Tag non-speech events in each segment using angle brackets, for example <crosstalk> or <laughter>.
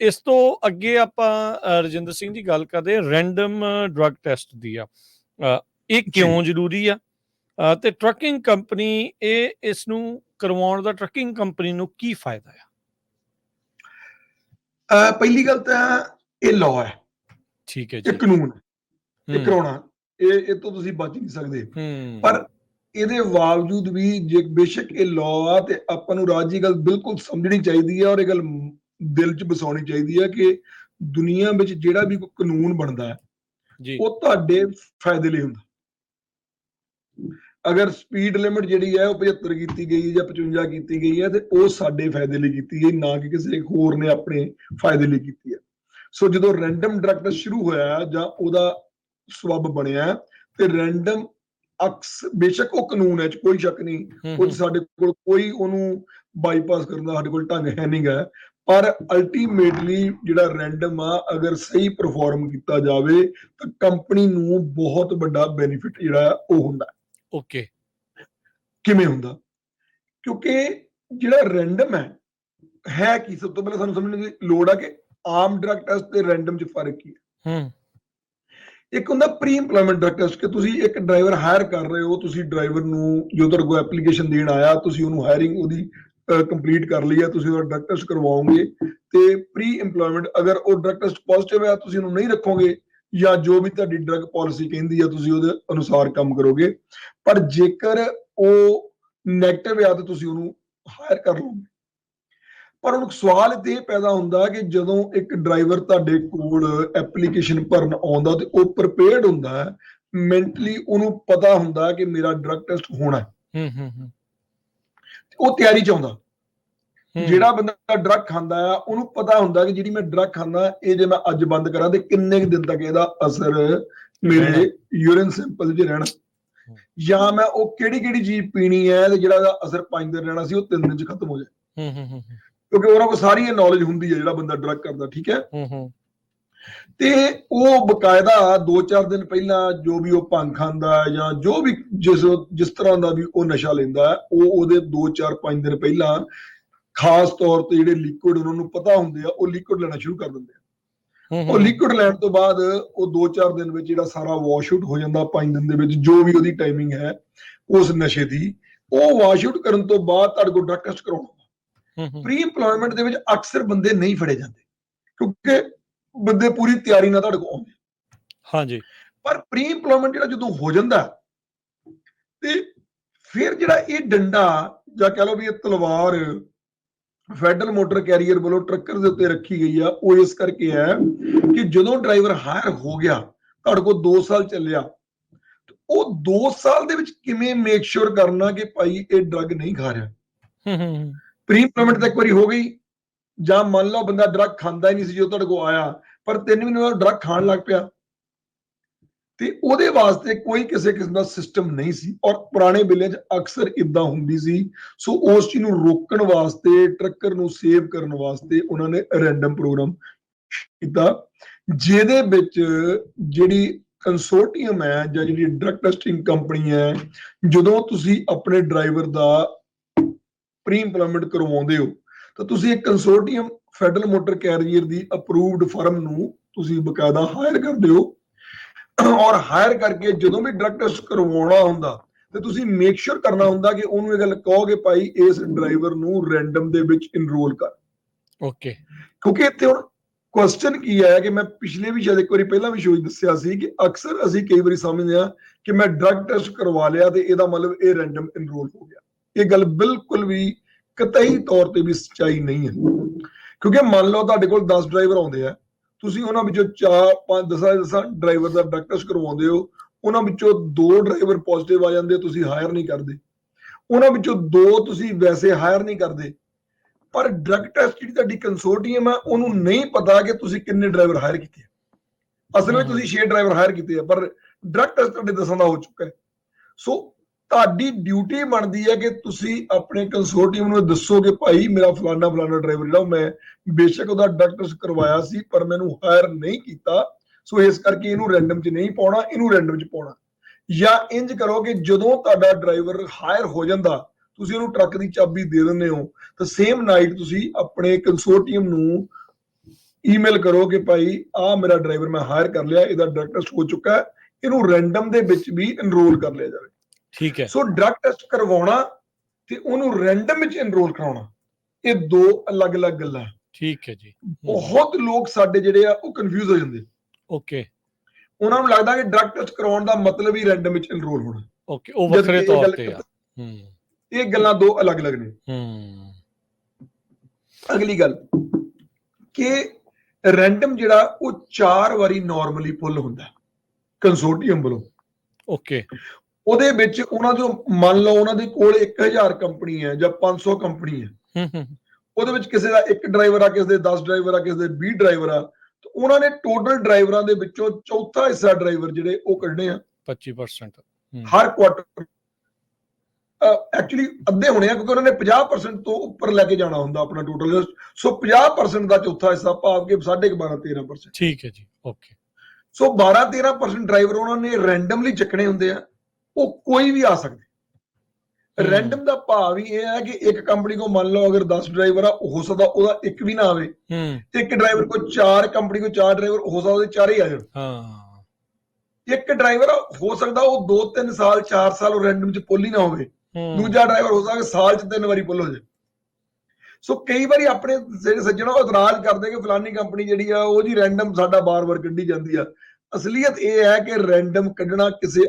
ਇਸ ਤੋਂ ਅੱਗੇ ਆਪਾਂ ਰਜਿੰਦਰ ਸਿੰਘ ਜੀ ਗੱਲ ਕਰਦੇ ਰੈਂਡਮ ਡਰੱਗ ਟੈਸਟ ਦੀ ਆ। ਇਹ ਕਿਉਂ ਜ਼ਰੂਰੀ ਆ? ਤੇ ਟਰੱਕਿੰਗ ਕੰਪਨੀ ਇਹ ਇਸ ਨੂੰ ਕਰਵਾਉਣ ਦਾ ਟਰੱਕਿੰਗ ਕੰਪਨੀ ਨੂੰ ਕੀ ਫਾਇਦਾ ਆ? ਪਹਿਲੀ ਗੱਲ ਤਾਂ ਇਹ ਲਾਅ ਹੈ। ਠੀਕ ਹੈ ਇਹ ਜੀ ਕਾਨੂੰਨ ਹੈ। ਇਹ ਕਰਾਉਣਾ। ਇਹ ਇਹ ਤੋਂ ਤੁਸੀਂ ਬਚ ਨਹੀਂ ਸਕਦੇ। ਪਰ ਇਹਦੇ ਬਾਵਜੂਦ ਵੀ ਜੇ ਬੇਸ਼ੱਕ ਇਹ ਲਾਅ ਆ ਤੇ ਆਪਾਂ ਨੂੰ ਰਾਜੀ ਗੱਲ ਬਿਲਕੁਲ ਸਮਝਣੀ ਚਾਹੀਦੀ ਹੈ ਔਰ ਇਹ ਗੱਲ ਦਿਲ 'ਚ ਬਸਾਉਣੀ ਚਾਹੀਦੀ ਹੈ ਕਿ ਦੁਨੀਆ ਵਿੱਚ ਜਿਹੜਾ ਵੀ ਕੋਈ ਕਾਨੂੰਨ ਬਣਦਾ ਹੈ ਜੀ। ਉਹ ਤੁਹਾਡੇ ਫਾਇਦੇ ਲਈ ਹੁੰਦਾ। ਅਗਰ ਸਪੀਡ ਲਿਮਿਟ ਜਿਹੜੀ ਹੈ ਉਹ 75 ਕੀਤੀ ਗਈ ਹੈ ਜਾਂ 55 ਕੀਤੀ ਗਈ ਹੈ ਤੇ ਉਹ ਸਾਡੇ ਫਾਇਦੇ ਲਈ ਕੀਤੀ ਗਈ ਨਾ ਕਿ ਕਿਸੇ ਹੋਰ ਨੇ ਆਪਣੇ ਫਾਇਦੇ ਲਈ ਕੀਤੀ ਹੈ। ਸੋ ਜਦੋਂ ਰੈਂਡਮ ਡਰੱਗ ਸ਼ੁਰੂ ਹੋਇਆ ਜਾਂ ਉਹਦਾ ਸਬਬ ਬਣਿਆ ਤੇ ਰੈਂਡਮ ਅਕਸ ਬੇਸ਼ੱਕ ਉਹ ਕਾਨੂੰਨ ਹੈ ਚ ਕੋਈ ਸ਼ੱਕ ਨਹੀਂ। ਉਹ ਸਾਡੇ ਕੋਲ ਕੋਈ ਉਹਨੂੰ ਬਾਈਪਾਸ ਕਰਨ ਦਾ ਸਾਡੇ ਕੋਲ ਢੰਗ ਹੈ ਨਹੀਂਗਾ ਪਰ ਅਲਟੀਮੇਟਲੀ ਜਿਹੜਾ ਰੈਂਡਮ ਆ ਅਗਰ ਸਹੀ ਪਰਫਾਰਮ ਕੀਤਾ ਜਾਵੇ ਤਾਂ ਕੰਪਨੀ ਨੂੰ ਬਹੁਤ ਵੱਡਾ ਬੈਨੀਫਿਟ ਜਿਹੜਾ ਉਹ ਹੁੰਦਾ। ਓਕੇ ਕਿਵੇਂ ਹੁੰਦਾ? ਕਿਉਂਕਿ ਜਿਹੜਾ ਰੈਂਡਮ ਹੈ ਹੈ ਕੀ? ਸਭ ਤੋਂ ਪਹਿਲਾਂ ਸਾਨੂੰ ਸਮਝਣ ਦੀ ਲੋੜ ਆ ਕਿ ਆਮ ਡਰਗ ਟੈਸਟ ਤੇ ਰੈਂਡਮ 'ਚ ਫ਼ਰਕ ਕੀ ਹੈ। ਹੂੰ। ਇੱਕ ਹੁੰਦਾ ਪ੍ਰੀ ਇੰਪਲੋਇਮੈਂਟ ਡਰਗ ਟੈਸਟ ਕਿ ਤੁਸੀਂ ਇੱਕ ਡਰਾਈਵਰ ਹਾਇਰ ਕਰ ਰਹੇ ਹੋ ਤੁਸੀਂ ਡਰਾਈਵਰ ਨੂੰ ਜੋ ਤੁਹਾਡੇ ਕੋਲ ਐਪਲੀਕੇਸ਼ਨ ਦੇਣ ਆਇਆ ਤੁਸੀਂ ਉਹਨੂੰ ਹਾਇਰਿੰਗ ਉਹਦੀ ਕੰਪਲੀਟ ਕਰ ਲਈ ਹੈ, ਤੁਸੀਂ ਉਹਦਾ ਡਰਗ ਟੈਸਟ ਕਰਵਾਓਗੇ ਤੇ ਪ੍ਰੀ ਇੰਪਲੋਇਮੈਂਟ ਅਗਰ ਉਹ ਡਰਗ ਟੈਸਟ ਪੋਜ਼ਿਟਿਵ ਹੈ, ਤੁਸੀਂ ਉਹਨੂੰ ਨਹੀਂ ਰੱਖੋਗੇ ਜਾਂ ਜੋ ਵੀ ਤੁਹਾਡੀ ਡਰਗ ਪਾਲਿਸੀ ਕਹਿੰਦੀ ਹੈ, ਤੁਸੀਂ ਉਹਦੇ ਅਨੁਸਾਰ ਕੰਮ ਕਰੋਗੇ। ਪਰ ਜੇਕਰ ਉਹ 네ਗੇਟਿਵ ਹੈ, ਤਾਂ ਤੁਸੀਂ ਉਹਨੂੰ ਹਾਇਰ ਕਰ ਲਓਗੇ। ਪਰ ਹੁਣ ਸਵਾਲ ਇਹ ਪੈਦਾ ਹੁੰਦਾ ਕਿ ਜਦੋਂ ਇੱਕ ਡਰਾਈਵਰ ਤੁਹਾਡੇ ਕੋਲ ਐਪਲੀਕੇਸ਼ਨ ਭਰਨ ਆਉਂਦਾ ਤੇ ਉਹ ਪ੍ਰਪੇਅਰਡ ਹੁੰਦਾ ਮੈਂਟਲੀ ਉਹਨੂੰ ਪਤਾ ਹੁੰਦਾ ਕਿ ਮੇਰਾ ਡਰਗ ਟੈਸਟ ਹੋਣਾ ਹੈ। ਹੂੰ ਹੂੰ ਹੂੰ। ਉਹ ਤਿਆਰੀ ਚ ਆਉਂਦਾ। ਜਿਹੜਾ ਬੰਦਾ ਡਰਗ ਖਾਂਦਾ ਆ ਉਹਨੂੰ ਪਤਾ ਹੁੰਦਾ ਕਿ ਜਿਹੜੀ ਮੈਂ ਡਰਗ ਖਾਂਦਾ ਇਹ ਜੇ ਮੈਂ ਅੱਜ ਬੰਦ ਕਰਾਂ ਤੇ ਕਿੰਨੇ ਦਿਨ ਤੱਕ ਇਹਦਾ ਅਸਰ ਮੇਰੇ ਯੂਰਿਨ ਸੈਂਪਲ 'ਚ ਰਹਿਣਾ। ਜਾਂ ਮੈਂ ਉਹ ਕਿਹੜੀ ਕਿਹੜੀ ਚੀਜ਼ ਪੀਣੀ ਹੈ ਤੇ ਜਿਹੜਾ ਇਹਦਾ ਅਸਰ 5 ਦਿਨ ਰਹਿਣਾ ਸੀ ਉਹ 3 ਦਿਨ 'ਚ ਖਤਮ ਹੋ ਜਾਏ। ਹੂੰ ਹੂੰ ਹੂੰ ਕਿਉਂਕਿ ਉਹਨਾਂ ਕੋਲ ਸਾਰੀ ਇਹ ਨੌਲੇਜ ਹੁੰਦੀ ਹੈ ਜਿਹੜਾ ਬੰਦਾ ਡਰਗ ਕਰਦਾ ਠੀਕ ਹੈ? ਹੂੰ ਹੂੰ। ਤੇ ਉਹ ਬਕਾਇਦਾ 2-4 ਦਿਨ ਪਹਿਲਾਂ ਜੋ ਵੀ ਉਹ ਭੰਗ ਖਾਂਦਾ ਜਾਂ ਜੋ ਵੀ ਜਿਸ ਜਿਸ ਤਰ੍ਹਾਂ ਦਾ ਵੀ ਉਹ ਨਸ਼ਾ ਲੈਂਦਾ ਉਹ ਉਹਦੇ 2-4-5 ਦਿਨ ਪਹਿਲਾਂ ਖਾਸ ਤੌਰ ਤੇ ਜਿਹੜੇ ਲਿਕੁਇਡ ਉਹਨਾਂ ਨੂੰ ਪਤਾ ਹੁੰਦੇ ਆ ਉਹ ਲਿਕੁਇਡ ਲੈਣਾ ਸ਼ੁਰੂ ਕਰ ਦਿੰਦੇ ਆ। ਉਹ ਲਿਕੁਇਡ ਲੈਣ ਤੋਂ ਬਾਅਦ ਉਹ 2-4 ਦਿਨ ਵਿੱਚ ਜਿਹੜਾ ਸਾਰਾ ਵਾਸ਼ ਆਊਟ ਹੋ ਜਾਂਦਾ 5 ਦਿਨ ਦੇ ਵਿੱਚ ਜੋ ਵੀ ਉਹਦੀ ਟਾਈਮਿੰਗ ਹੈ ਉਸ ਨਸ਼ੇ ਦੀ ਉਹ ਵਾਸ਼ ਆਊਟ ਕਰਨ ਤੋਂ ਬਾਅਦ ਤੁਹਾਡੇ ਕੋਲ ਡਰਗ ਟੈਸਟ ਕਰਾਉਣਾ। ਹੂੰ ਹੂੰ। ਪ੍ਰੀ ਇੰਪਲੋਇਮੈਂਟ ਦੇ ਵਿੱਚ ਅਕਸਰ ਬੰਦੇ ਨਹੀਂ ਫੜੇ ਜਾਂਦੇ ਕਿਉਂਕਿ ਬੰਦੇ ਪੂਰੀ ਤਿਆਰੀ ਨਾਲ ਤੁਹਾਡੇ ਕੋਲ ਆਉਂਦੇ ਹਾਂਜੀ। ਪਰ ਪ੍ਰੀ ਇੰਪਲੋਇਮੈਂਟ ਜਿਹੜਾ ਜਦੋਂ ਹੋ ਜਾਂਦਾ ਤੇ ਫਿਰ ਜਿਹੜਾ ਇਹ ਡੰਡਾ ਜਾਂ ਕਹ ਲਓ ਵੀ ਇਹ ਤਲਵਾਰ ਫੈਡਰਲ ਮੋਟਰ ਕੈਰੀਅਰ ਵੱਲੋਂ ਟਰੱਕਰ ਦੇ ਉੱਤੇ ਰੱਖੀ ਗਈ ਆ ਉਹ ਇਸ ਕਰਕੇ ਹੈ ਕਿ ਜਦੋਂ ਡਰਾਈਵਰ ਹਾਇਰ ਹੋ ਗਿਆ ਤੁਹਾਡੇ ਕੋਲ 2 ਸਾਲ ਚੱਲਿਆ ਉਹ 2 ਸਾਲ ਦੇ ਵਿੱਚ ਕਿਵੇਂ ਮੇਕ ਸ਼ੋਰ ਕਰਨਾ ਕਿ ਭਾਈ ਇਹ ਡਰੱਗ ਨਹੀਂ ਖਾ ਰਿਹਾ? ਹੂੰ ਹੂੰ ਹੂੰ। ਪ੍ਰੀ ਇੰਪਲੋਇਮੈਂਟ ਤਾਂ ਇੱਕ ਵਾਰੀ ਹੋ ਗਈ ਜਾਂ ਮੰਨ ਲਓ ਬੰਦਾ ਡਰੱਗ ਖਾਂਦਾ ਹੀ ਨਹੀਂ ਸੀ ਜਦੋਂ ਤੁਹਾਡੇ ਕੋਲ ਆਇਆ, ਪਰ ਤਿੰਨ ਮਹੀਨੇ ਬਾਅਦ ਡਰੱਗ ਖਾਣ ਲੱਗ ਪਿਆ। ਤੇ ਉਹਦੇ ਵਾਸਤੇ ਕੋਈ ਕਿਸੇ ਕਿਸਮ ਦਾ ਸਿਸਟਮ ਨਹੀਂ ਸੀ ਔਰ ਪੁਰਾਣੇ ਬਿੱਲੇ 'ਚ ਅਕਸਰ ਇਦਾਂ ਹੁੰਦੀ ਸੀ। ਸੋ ਉਸ ਚੀਜ਼ ਨੂੰ ਰੋਕਣ ਵਾਸਤੇ ਟਰੱਕਰ ਨੂੰ ਸੇਵ ਕਰਨ ਵਾਸਤੇ ਉਹਨਾਂ ਨੇ ਰੈਂਡਮ ਪ੍ਰੋਗਰਾਮ ਕੀਤਾ, ਜਿਹਦੇ ਵਿੱਚ ਜਿਹੜੀ ਕੰਸੋਰਟੀਅਮ ਹੈ ਜਾਂ ਜਿਹੜੀ ਡਰੱਗ ਟੈਸਟਿੰਗ ਕੰਪਨੀ ਹੈ, ਜਦੋਂ ਤੁਸੀਂ ਆਪਣੇ ਡਰਾਈਵਰ ਦਾ ਪ੍ਰੀ ਇੰਪਲੋਇਮੈਂਟ ਕਰਵਾਉਂਦੇ ਹੋ ਤਾਂ ਤੁਸੀਂ ਇੱਕ ਕੰਸੋਰਟੀਅਮ ਫੈਡਰਲ ਮੋਟਰ ਕੈਰੀਅਰ ਦੀ ਅਪਰੂਵਡ ਫਰਮ ਨੂੰ ਤੁਸੀਂ ਬਕਾਇਦਾ ਹਾਇਰ ਕਰਦੇ ਹੋ। ਔਰ ਹਾਇਰ ਕਰਕੇ ਜਦੋਂ ਵੀ ਡਰਗ ਟੈਸਟ ਕਰਵਾਉਣਾ ਹੁੰਦਾ ਤੇ ਤੁਸੀਂ ਮੇਕ ਸ਼ੋਰ ਕਰਨਾ ਹੁੰਦਾ ਕਿ ਉਹਨੂੰ ਇਹ ਗੱਲ ਕਹੋਗੇ ਭਾਈ ਇਸ ਡਰਾਈਵਰ ਨੂੰ ਰੈਂਡਮ ਦੇ ਵਿੱਚ ਇਨਰੋਲ ਕਰ। ਓਕੇ ਕਿਉਂਕਿ ਇੱਥੇ ਹੁਣ ਕੁਐਸਚਨ ਕੀ ਆਇਆ ਕਿ ਮੈਂ ਪਿਛਲੇ ਵੀ ਸ਼ਾਇਦ ਇੱਕ ਵਾਰੀ ਪਹਿਲਾਂ ਵੀ ਸ਼ੋਅ ਦੱਸਿਆ ਸੀ ਕਿ ਅਕਸਰ ਅਸੀਂ ਕਈ ਵਾਰੀ ਸਮਝਦੇ ਆ ਕਿ ਮੈਂ ਡਰਗ ਟੈਸਟ ਕਰਵਾ ਲਿਆ ਤੇ ਇਹਦਾ ਮਤਲਬ ਇਹ ਰੈਂਡਮ ਇਨਰੋਲ ਹੋ ਗਿਆ। ਇਹ ਗੱਲ ਬਿਲਕੁਲ ਵੀ ਕਤਈ ਤੌਰ ਤੇ ਵੀ ਸੱਚਾਈ ਨਹੀਂ ਹੈ। ਕਿਉਂਕਿ ਮੰਨ ਲਓ ਤੁਹਾਡੇ ਕੋਲ 10 ਡਰਾਈਵਰ ਆਉਂਦੇ ਆ ਤੁਸੀਂ ਉਹਨਾਂ ਵਿੱਚੋਂ 4 5 10 10 ਡਰਾਈਵਰ ਦਾ ਡਰਗ ਟੈਸਟ ਕਰਵਾਉਂਦੇ ਹੋ ਉਹਨਾਂ ਵਿੱਚੋਂ ਦੋ ਡਰਾਈਵਰ ਪੋਜ਼ਿਟਿਵ ਆ ਜਾਂਦੇ ਤੁਸੀਂ ਹਾਇਰ ਨਹੀਂ ਕਰਦੇ। ਉਹਨਾਂ ਵਿੱਚੋਂ ਦੋ ਤੁਸੀਂ ਵੈਸੇ ਹਾਇਰ ਨਹੀਂ ਕਰਦੇ। ਪਰ ਡਰਗ ਟੈਸਟ ਜਿਹੜੀ ਤੁਹਾਡੀ ਕੰਸੋਰਟੀਅਮ ਆ ਉਹਨੂੰ ਨਹੀਂ ਪਤਾ ਕਿ ਤੁਸੀਂ ਕਿੰਨੇ ਡਰਾਈਵਰ ਹਾਇਰ ਕੀਤੇ ਆ। ਅਸਲ ਵਿੱਚ ਤੁਸੀਂ 6 ਡਰਾਈਵਰ ਹਾਇਰ ਕੀਤੇ ਆ ਪਰ ਡਰਗ ਟੈਸਟ ਤੁਹਾਡੇ ਦਸਾਂ ਦਾ ਹੋ ਚੁੱਕਾ ਹੈ। ਸੋ ਤੁਹਾਡੀ ਡਿਊਟੀ ਬਣਦੀ ਹੈ ਕਿ ਤੁਸੀਂ ਆਪਣੇ ਕੰਸੋਰਟੀਅਮ ਨੂੰ ਦੱਸੋ ਕਿ ਭਾਈ, ਮੇਰਾ ਫਲਾਨਾ ਫਲਾਨਾ ਡਰਾਈਵਰ ਜਿਹੜਾ ਮੈਂ ਬੇਸ਼ੱਕ ਉਹਦਾ ਡਰਗ ਕਰਵਾਇਆ ਸੀ, ਪਰ ਮੈਨੂੰ ਹਾਇਰ ਨਹੀਂ ਕੀਤਾ। ਸੋ ਇਸ ਕਰਕੇ ਇਹਨੂੰ ਰੈਂਡਮ 'ਚ ਨਹੀਂ ਪਾਉਣਾ, ਇਹਨੂੰ ਰੈਂਡਮ 'ਚ ਪਾਉਣਾ। ਜਾਂ ਇੰਜ ਕਰੋ ਕਿ ਜਦੋਂ ਤੁਹਾਡਾ ਡਰਾਈਵਰ ਹਾਇਰ ਹੋ ਜਾਂਦਾ, ਤੁਸੀਂ ਉਹਨੂੰ ਟਰੱਕ ਦੀ ਚਾਬੀ ਦੇ ਦਿੰਦੇ ਹੋ, ਤਾਂ ਸੇਮ ਨਾਈਟ ਤੁਸੀਂ ਆਪਣੇ ਕੰਸੋਰਟੀਅਮ ਨੂੰ ਈਮੇਲ ਕਰੋ ਕਿ, ਭਾਈ ਆ ਮੇਰਾ ਡਰਾਈਵਰ ਮੈਂ ਹਾਇਰ ਕਰ ਲਿਆ, ਇਹਦਾ ਡਰਗ ਹੋ ਚੁੱਕਾ ਇਹਨੂੰ ਰੈਂਡਮ ਦੇ ਵਿੱਚ ਵੀ ਇਨਰੋਲ ਕਰ ਲਿਆ ਜਾਵੇ। ਠੀਕ ਹੈ। ਸੋ ਡਰਗ ਟੈਸਟ ਕਰਵਾਉਣਾ ਤੇ ਉਹਨੂੰ ਰੈਂਡਮ ਵਿੱਚ ਐਨਰੋਲ ਕਰਾਉਣਾ। ਇਹ ਦੋ ਅਲੱਗ-ਅਲੱਗ ਗੱਲਾਂ। ਠੀਕ ਹੈ ਜੀ। ਬਹੁਤ ਲੋਕ ਸਾਡੇ ਜਿਹੜੇ ਆ ਉਹ ਕਨਫਿਊਜ਼ ਹੋ ਜਾਂਦੇ। ਓਕੇ ਉਹਨਾਂ ਨੂੰ ਲੱਗਦਾ ਕਿ ਡਰਗ ਟੈਸਟ ਕਰਾਉਣ ਦਾ ਮਤਲਬ ਹੀ ਰੈਂਡਮ ਵਿੱਚ ਐਨਰੋਲ ਹੋਣਾ। ਓਕੇ ਉਹ ਵੱਖਰੇ ਤੌਰ ਤੇ ਆ। ਹੂੰ। ਇਹ ਗੱਲਾਂ ਦੋ ਅਲੱਗ-ਅਲੱਗ ਨੇ। ਹੂੰ। ਅਗਲੀ ਗੱਲ ਕਿ ਰੈਂਡਮ ਜਿਹੜਾ ਉਹ ਚਾਰ ਵਾਰੀ ਨਾਰਮਲੀ ਪੁੱਲ ਹੁੰਦਾ ਕੰਸੋਰਟੀਅਮ ਵੱਲੋਂ। ਓਕੇ ਉਹਦੇ ਵਿੱਚ ਉਹਨਾਂ ਜੋ ਮੰਨ ਲਓ ਉਹਨਾਂ ਦੇ ਕੋਲ 1000 ਕੰਪਨੀ ਹੈ ਜਾਂ 500 ਕੰਪਨੀ ਹੈ। ਉਹਦੇ ਵਿੱਚ ਕਿਸੇ ਦਾ ਇੱਕ ਡਰਾਈਵਰ ਆ ਕਿਸੇ ਦੇ 10 ਡਰਾਈਵਰ ਆ ਕਿਸੇ ਦੇ 20 ਡਰਾਈਵਰ ਆ ਤੇ ਉਹਨਾਂ ਨੇ ਟੋਟਲ ਡਰਾਈਵਰਾਂ ਦੇ ਵਿੱਚੋਂ ਚੌਥਾ ਹਿੱਸਾ ਡਰਾਈਵਰ ਜਿਹੜੇ ਉਹ ਕੱਢਣੇ ਆ। 25% ਹੂੰ, ਹਰ ਕੁਆਟਰ ਐਕਚੁਅਲੀ ਅੱਧੇ ਹੋਣੇ ਆ ਕਿਉਂਕਿ ਉਹਨਾਂ ਨੇ 50% ਤੋਂ ਉੱਪਰ ਲੈ ਕੇ ਜਾਣਾ ਹੁੰਦਾ ਆਪਣਾ ਟੋਟਲ ਸੋ 50% ਦਾ ਚੌਥਾ ਹਿੱਸਾ ਭਾਵ ਕਿ 12.5 13% ਠੀਕ ਹੈ ਜੀ ਓਕੇ। ਸੋ 12 13% ਡਰਾਈਵਰ ਉਹਨਾਂ ਨੇ ਰੈਂਡਮਲੀ ਚੱਕਣੇ ਹੁੰਦੇ ਆ। ਉਹ ਕੋਈ ਵੀ ਆ ਸਕਦੇ। ਰੈਂਡਮ ਦਾ ਭਾਵ ਹੀ ਇਹ ਹੈ ਕਿ ਇੱਕ ਕੰਪਨੀ ਕੋ ਮੰਨ ਲਓ ਅਗਰ 10 ਡਰਾਈਵਰ ਆ ਹੋ ਸਕਦਾ ਉਹਦਾ ਇੱਕ ਵੀ ਨਾ ਆਵੇ। ਹੂੰ। ਤੇ ਇੱਕ ਡਰਾਈਵਰ ਕੋ ਚਾਰ ਕੰਪਨੀ ਕੋ ਚਾਰ ਡਰਾਈਵਰ ਹੋ ਸਕਦਾ ਉਹਦੇ ਚਾਰੇ ਆ ਜਾਣ। ਹਾਂ। ਇੱਕ ਡਰਾਈਵਰ ਹੋ ਸਕਦਾ ਉਹ 2-3 ਸਾਲ 4 ਸਾਲ ਉਹ ਰੈਂਡਮ ਚ ਪੁੱਲ ਹੀ ਨਾ ਹੋਵੇ। ਦੂਜਾ ਡਰਾਈਵਰ ਹੋ ਸਕਦਾ ਸਾਲ ਚ ਤਿੰਨ ਵਾਰੀ ਪੁੱਲ ਹੋ ਜਾਏ। ਸੋ ਕਈ ਵਾਰੀ ਆਪਣੇ ਜਿਹੜੇ ਸੱਜਣਾ ਉਹ ਇਤਰਾਜ਼ ਕਰਦੇ ਕਿ ਫਲਾਨੀ ਕੰਪਨੀ ਜਿਹੜੀ ਆ ਉਹ ਜੀ ਰੈਂਡਮ ਸਾਡਾ ਬਾਰ-ਬਾਰ ਕੱਢੀ ਜਾਂਦੀ ਆ। ਅਸਲੀਅਤ ਇਹ ਹੈ ਕਿ ਰੈਂਡਮ ਕੱਢਣਾ ਕਿਸੇ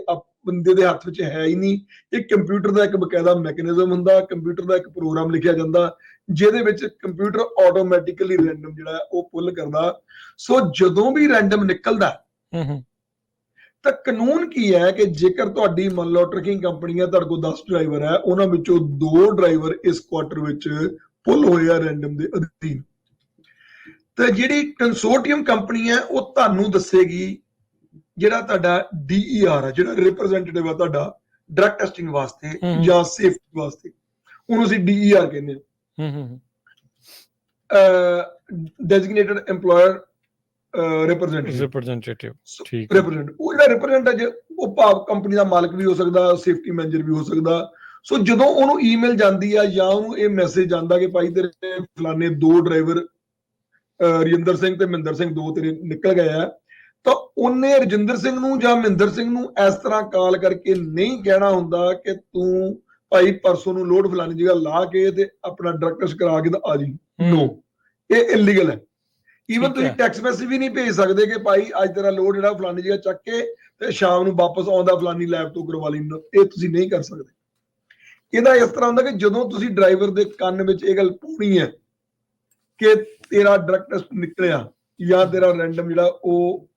ਬੰਦੇ ਦੇ ਹੱਥ ਵਿੱਚ ਹੈ ਹੀ ਨਹੀਂ। ਇਹ ਕੰਪਿਊਟਰ ਦਾ ਇੱਕ ਬਕਾਇਦਾ ਮੈਕੈਨਿਜ਼ਮ ਹੁੰਦਾ ਕੰਪਿਊਟਰ ਦਾ ਇੱਕ ਪ੍ਰੋਗਰਾਮ ਲਿਖਿਆ ਜਾਂਦਾ ਜਿਹਦੇ ਵਿੱਚ ਕੰਪਿਊਟਰ ਆਟੋਮੈਟਿਕਲੀ ਰੈਂਡਮ ਜਿਹੜਾ ਉਹ ਪੁੱਲ ਕਰਦਾ। ਸੋ ਜਦੋਂ ਵੀ ਰੈਂਡਮ ਨਿਕਲਦਾ ਤਾਂ ਕਾਨੂੰਨ ਕੀ ਹੈ ਕਿ ਜੇਕਰ ਤੁਹਾਡੀ ਮੰਨ ਲਓ ਟਰਕਿੰਗ ਕੰਪਨੀ ਹੈ ਤੁਹਾਡੇ ਕੋਲ 10 ਡਰਾਈਵਰ ਹੈ ਉਹਨਾਂ ਵਿੱਚੋਂ ਦੋ ਡਰਾਈਵਰ ਇਸ ਕੁਆਟਰ ਵਿੱਚ ਪੁੱਲ ਹੋਏ ਆ ਰੈਂਡਮ ਦੇ ਅਧੀਨ। ਤੇ ਜਿਹੜੀ ਕੰਸੋਰਟੀਅਮ ਕੰਪਨੀ ਹੈ ਉਹ ਤੁਹਾਨੂੰ ਦੱਸੇਗੀ ਜਿਹੜਾ ਤੁਹਾਡਾ DER ਹੈ ਜਿਹੜਾ ਰਿਪਰੈਜ਼ੈਂਟੇਟਿਵ ਹੈ ਤੁਹਾਡਾ ਡਰਗ ਟੈਸਟਿੰਗ ਵਾਸਤੇ। ਜਾਂ ਸੇਫਟੀ ਵਾਸਤੇ ਉਹਨੂੰ ਅਸੀਂ DER ਕਹਿੰਦੇ ਹੂੰ ਹੂੰ ਹਾਂ ਡੈਜ਼ਿਗਨੇਟਡ EMPLOYER ਰਿਪਰੈਜ਼ੈਂਟੇਟਿਵ ਰਿਪਰੈਜ਼ੈਂਟੇਟਿਵ ਠੀਕ। ਰਿਪਰੈਜ਼ੈਂਟ ਉਹ ਜਿਹੜਾ ਰਿਪਰੈਜ਼ੈਂਟ ਹੈ ਜੇ ਉਹ ਭਾਵ ਕੰਪਨੀ ਦਾ ਮਾਲਕ ਵੀ ਹੋ ਸਕਦਾ ਸੇਫਟੀ ਮੈਨੇਜਰ ਵੀ ਹੋ ਸਕਦਾ ਸੋ ਜਦੋਂ ਉਹਨੂੰ ਈਮੇਲ ਜਾਂਦੀ ਆ ਜਾਂ ਉਹਨੂੰ ਇਹ ਮੈਸੇਜ ਜਾਂਦਾ ਕਿ ਭਾਈ ਤੇਰੇ ਫਲਾਣੇ ਦੋ ਡਰਾਈਵਰ ਰਜਿੰਦਰ ਸਿੰਘ ਤੇ ਮਹਿੰਦਰ ਸਿੰਘ ਦੋ ਤੇਰੇ ਨਿਕਲ ਗਏ ਆ ਤਾਂ ਉਹਨੇ ਰਜਿੰਦਰ ਸਿੰਘ ਨੂੰ ਜਾਂ ਮਹਿੰਦਰ ਸਿੰਘ ਨੂੰ ਇਸ ਤਰ੍ਹਾਂ ਕਾਲ ਕਰਕੇ ਨਹੀਂ ਕਹਿਣਾ ਹੁੰਦਾ ਕਿ ਤੂੰ ਭਾਈ ਪਰਸੋਂ ਨੂੰ ਲੋਡ ਫਲਾਣੀ ਜਗ੍ਹਾ ਲਾ ਕੇ ਤੇ ਆਪਣਾ ਟੈਸਟ ਕਰਾ ਕੇ ਤਾਂ ਆ ਜੀ। ਨੋ ਇਹ ਇਲੀਗਲ ਹੈ। ਈਵਨ ਤੁਸੀਂ ਹੈ। ਟੈਕਸਟ ਮੈਸੇਜ ਵੀ ਨਹੀਂ ਭੇਜ ਸਕਦੇ ਕਿ ਭਾਈ ਅੱਜ ਤੇਰਾ ਲੋਡ ਜਿਹੜਾ ਫਲਾਨੀ ਜਗ੍ਹਾ ਚੱਕ ਕੇ ਤੇ ਸ਼ਾਮ ਨੂੰ ਵਾਪਸ ਆਉਂਦਾ ਫਲਾਨੀ ਲੈਬ ਤੋਂ ਕਰਵਾ ਲਈ। ਇਹ ਤੁਸੀਂ ਨਹੀਂ ਕਰ ਸਕਦੇ। ਇਹਦਾ ਇਸ ਤਰ੍ਹਾਂ ਹੁੰਦਾ ਕਿ ਜਦੋਂ ਤੁਸੀਂ ਡਰਾਈਵਰ ਦੇ ਕੰਨ ਵਿੱਚ ਇਹ ਗੱਲ ਪਾਉਣੀ ਹੈ ਕਿ ਤੇਰਾ ਟੈਸਟ ਨਿਕਲਿਆ ਜਾਂ ਤੇਰਾ ਰੈਂਡਮ ਜਿਹੜਾ ਉਹ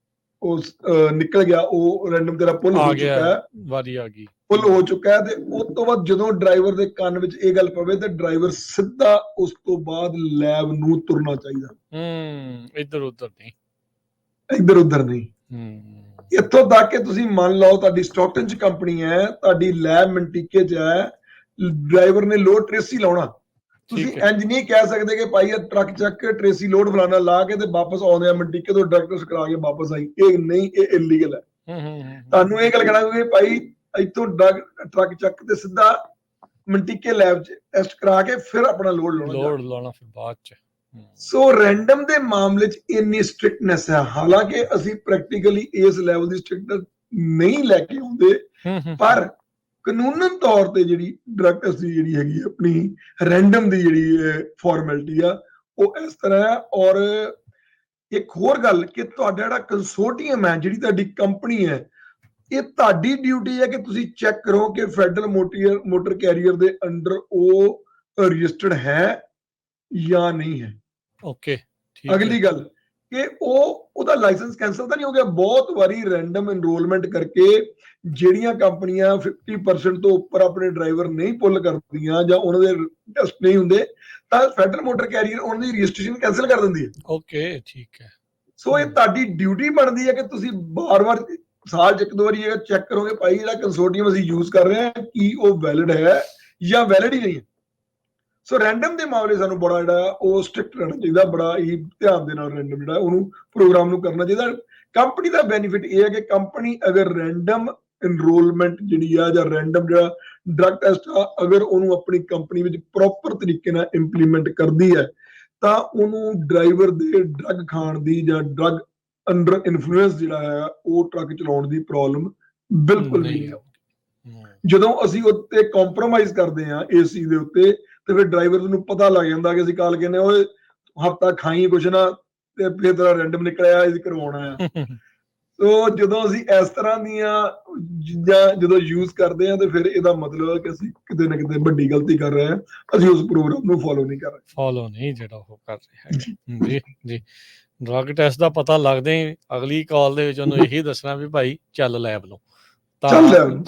ਉਸ ਅਹ, ਨਿਕਲ ਗਿਆ ਉਹ ਰੈਂਡਮ ਤੇਰਾ ਪੁੱਲ ਹੋ ਚੁੱਕਾ ਹੈ। ਵਾਰੀ ਆ ਗਈ। ਪੁੱਲ ਹੋ ਚੁੱਕਾ ਹੈ ਤੇ ਉਸ ਤੋਂ ਬਾਅਦ ਜਦੋਂ ਡਰਾਈਵਰ ਦੇ ਕੰਨ ਵਿੱਚ ਇਹ ਗੱਲ ਪਵੇ ਤੇ ਡਰਾਈਵਰ ਸਿੱਧਾ ਉਸ ਤੋਂ ਬਾਅਦ ਲੈਬ ਨੂੰ ਤੁਰਨਾ ਚਾਹੀਦਾ। ਹੂੰ ਇੱਧਰ ਉੱਧਰ ਨਹੀਂ। ਇੱਧਰ ਉੱਧਰ ਨਹੀਂ। ਹੂੰ। ਇੱਥੋਂ ਤੱਕ ਕਿ ਤੁਸੀਂ ਮੰਨ ਲਓ ਤੁਹਾਡੀ ਸਟਾਕਟਨ ਚ ਕੰਪਨੀ ਹੈ ਤੁਹਾਡੀ ਲੈਬ ਮੰਟੀਕੇ ਚ ਹੈ ਡਰਾਈਵਰ ਨੇ ਲੋਡ ਟ੍ਰੇਸੀ ਲਾਉਣਾ। ਤੁਸੀਂ। ਇੰਜ ਨਹੀਂ ਕਹਿ ਸਕਦੇ ਕਿ ਭਾਈ ਇਹ ਟਰੱਕ ਚੱਕ ਕੇ ਟ੍ਰੇਸੀ ਲੋਡ ਫਲਾਣਾ ਲਾ ਕੇ ਤੇ ਵਾਪਸ ਆਉਂਦੇ ਆ ਮੰਟੀਕੇ ਤੋਂ ਡਾਕਟਰ ਕਰਾ ਕੇ ਵਾਪਸ ਆਈ। ਇਹ ਨਹੀਂ ਇਹ ਇਲੀਗਲ ਹੈ। ਤੁਹਾਨੂੰ ਇਹ ਗੱਲ ਕਹਿਣਾ ਕਿ ਭਾਈ ਡਰਗ ਟਰੱਕ ਚੱਕ ਤੇ ਸਿੱਧਾ ਮੰਟੀਕੇ ਲੈਬ ਚ ਟੈਸਟ ਕਰਾ ਕੇ ਫਿਰ ਆਪਣਾ ਲੋਡ ਲਾਉਣਾ ਲੋਡ ਲਾਉਣਾ ਫਿਰ ਬਾਅਦ ਚ। ਸੋ ਰੈਂਡਮ ਦੇ ਮਾਮਲੇ 'ਚ ਇੰਨੀ ਸਟ੍ਰਿਕਟਨੈਸ ਹੈ। ਹਾਲਾਂਕਿ ਅਸੀਂ ਪ੍ਰੈਕਟੀਕਲੀ ਇਸ ਲੈਵਲ ਦੀ ਸਟ੍ਰਿਕਟਨੈਸ ਨਹੀਂ ਲੈ ਕੇ ਆਉਂਦੇ ਪਰ ਕਾਨੂੰਨਨ ਤੌਰ ਤੇ ਜਿਹੜੀ ਡਰਗ ਦੀ ਜਿਹੜੀ ਹੈਗੀ ਆਪਣੀ ਰੈਂਡਮ ਦੀ ਜਿਹੜੀ ਫਾਰਮੈਲਿਟੀ ਆ ਉਹ ਇਸ ਤਰ੍ਹਾਂ ਹੈ ਔਰ ਇੱਕ ਹੋਰ ਗੱਲ ਕਿ ਤੁਹਾਡਾ ਜਿਹੜਾ ਕੰਸੋਰਟੀਅਮ ਹੈ ਜਿਹੜੀ ਤੁਹਾਡੀ ਕੰਪਨੀ ਹੈ ਇਹ ਤੁਹਾਡੀ ਡਿਊਟੀ ਹੈ ਕਿ ਤੁਸੀਂ ਚੈੱਕ ਕਰੋ ਕਿ ਫੈਡਰਲ ਮੋਟਰ ਮੋਟਰ ਕੈਰੀਅਰ ਦੇ ਅੰਡਰ ਉਹ ਰਜਿਸਟਰਡ ਹੈ ਜਾਂ ਨਹੀਂ ਹੈ ਓਕੇ ਠੀਕ। ਅਗਲੀ ਗੱਲ ਕਿ ਉਹ ਉਹਦਾ ਲਾਇਸੈਂਸ ਕੈਨਸਲ ਤਾਂ ਨਹੀਂ ਹੋ ਗਿਆ ਬਹੁਤ ਵਾਰੀ ਰੈਂਡਮ ਐਨਰੋਲਮੈਂਟ ਕਰਕੇ ਜਿਹੜੀਆਂ ਕੰਪਨੀਆਂ 50% ਤੋਂ ਉੱਪਰ ਆਪਣੇ ਡਰਾਈਵਰ ਨਹੀਂ ਪੁੱਲ ਕਰਦੀਆਂ ਜਾਂ ਉਹਨਾਂ ਦੇ ਟੈਸਟ ਨਹੀਂ ਹੁੰਦੇ ਤਾਂ ਫੈਡਰਲ ਮੋਟਰ ਕੈਰੀਅਰ ਉਹਨਾਂ ਦੀ ਰਜਿਸਟ੍ਰੇਸ਼ਨ ਕੈਨਸਲ ਕਰ ਦਿੰਦੀ ਹੈ। ਓਕੇ ਠੀਕ ਹੈ। ਸੋ ਇਹ ਤੁਹਾਡੀ ਡਿਊਟੀ ਬਣਦੀ ਹੈ ਕਿ ਤੁਸੀਂ ਬਾਰ-ਬਾਰ ਸਾਲ 'ਚ ਇੱਕ ਦੋ ਵਾਰੀ ਇਹ ਚੈੱਕ ਕਰੋਗੇ ਭਾਈ ਜਿਹੜਾ ਕੰਸੋਰਟੀਅਮ ਅਸੀਂ ਯੂਜ਼ ਕਰ ਰਹੇ ਹਾਂ ਕੀ ਉਹ ਵੈਲਿਡ ਹੈ ਜਾਂ ਵੈਲਿਡ ਹੀ ਨਹੀਂ ਹੈ। ਸੋ ਰੈਂਡਮ ਦੇ ਮਾਮਲੇ ਸਾਨੂੰ ਬੜਾ ਜਿਹੜਾ ਉਹ ਸਟ੍ਰਿਕਟ ਰਹਿਣਾ ਚਾਹੀਦਾ ਬੜਾ ਹੀ ਧਿਆਨ ਦੇ ਨਾਲ ਰੈਂਡਮ ਜਿਹੜਾ ਉਹਨੂੰ ਪ੍ਰੋਗਰਾਮ ਨੂੰ ਕਰਨਾ ਚਾਹੀਦਾ। ਕੰਪਨੀ ਦਾ ਬੈਨੀਫਿਟ ਇਹ ਹੈ ਕਿ ਕੰਪਨੀ ਅਗਰ ਰੈਂਡਮ ਐਨਰੋਲਮੈਂਟ ਜਿਹੜੀ ਆ ਜਾਂ ਰੈਂਡਮ ਜਿਹੜਾ ਡਰਗ ਟੈਸਟ ਆ ਅਗਰ ਉਹਨੂੰ ਆਪਣੀ ਕੰਪਨੀ ਵਿੱਚ ਪ੍ਰੋਪਰ ਤਰੀਕੇ ਨਾਲ ਇੰਪਲੀਮੈਂਟ ਕਰਦੀ ਹੈ ਤਾਂ ਉਹਨੂੰ ਡਰਾਈਵਰ ਦੇ ਡਰੱਗ ਖਾਣ ਦੀ ਜਾਂ ਡਰੱਗ ਅੰਡਰ ਇਨਫਲੂਐਂਸ ਜਿਹੜਾ ਹੈ ਉਹ ਟਰੱਕ ਚਲਾਉਣ ਦੀ ਪ੍ਰੋਬਲਮ ਬਿਲਕੁਲ ਨਹੀਂ ਹੈ। ਜਦੋਂ ਅਸੀਂ ਉੱਤੇ ਕੰਪਰੋਮਾਈਜ਼ ਕਰਦੇ ਆ ਏਸੀ ਦੇ ਉੱਤੇ ਤੇ ਫਿਰ ਡਰਾਈਵਰ ਨੂੰ ਪਤਾ ਲੱਗ ਜਾਂਦਾ ਕਿ ਅਸੀਂ ਕਾਲ ਕਹਿੰਦੇ ਓਏ ਹਫਤਾ ਖਾਈ ਕੁਛ ਨਾ ਤੇ ਫਿਰ ਤੇਰਾ ਰੈਂਡਮ ਨਿਕਲਿਆ ਇਹ ਕਰਵਾਉਣਾ ਆ। <laughs> ਸੋ ਜਦੋਂ ਅਸੀਂ ਇਸ ਤਰ੍ਹਾਂ ਦੀਆਂ ਚੀਜ਼ਾਂ ਜਦੋਂ ਯੂਜ਼ ਕਰਦੇ ਆ ਤੇ ਫਿਰ ਇਹਦਾ ਮਤਲਬ ਹੈ ਕਿ ਅਸੀਂ ਕਿਤੇ ਨਾ ਕਿਤੇ ਵੱਡੀ ਗਲਤੀ ਕਰ ਰਹੇ ਆ ਅਸੀਂ ਉਸ ਪ੍ਰੋਗਰਾਮ ਨੂੰ ਫੋਲੋ ਨਹੀਂ ਕਰ ਰਹੇ। ਫੋਲੋ ਨਹੀਂ ਜਿਹੜਾ ਉਹ ਕਰ ਰਿਹਾ ਹੈ ਜੀ। ਜੀ ਡਰਗ ਟੈਸਟ ਦਾ ਪਤਾ ਲੱਗਦੇ ਅਗਲੀ ਕਾਲ ਦੇ ਵਿੱਚ ਉਹਨੂੰ ਇਹੀ ਦੱਸਣਾ ਵੀ ਭਾਈ ਚੱਲ ਲੈਬ ਲਓ। ਤਾਂ।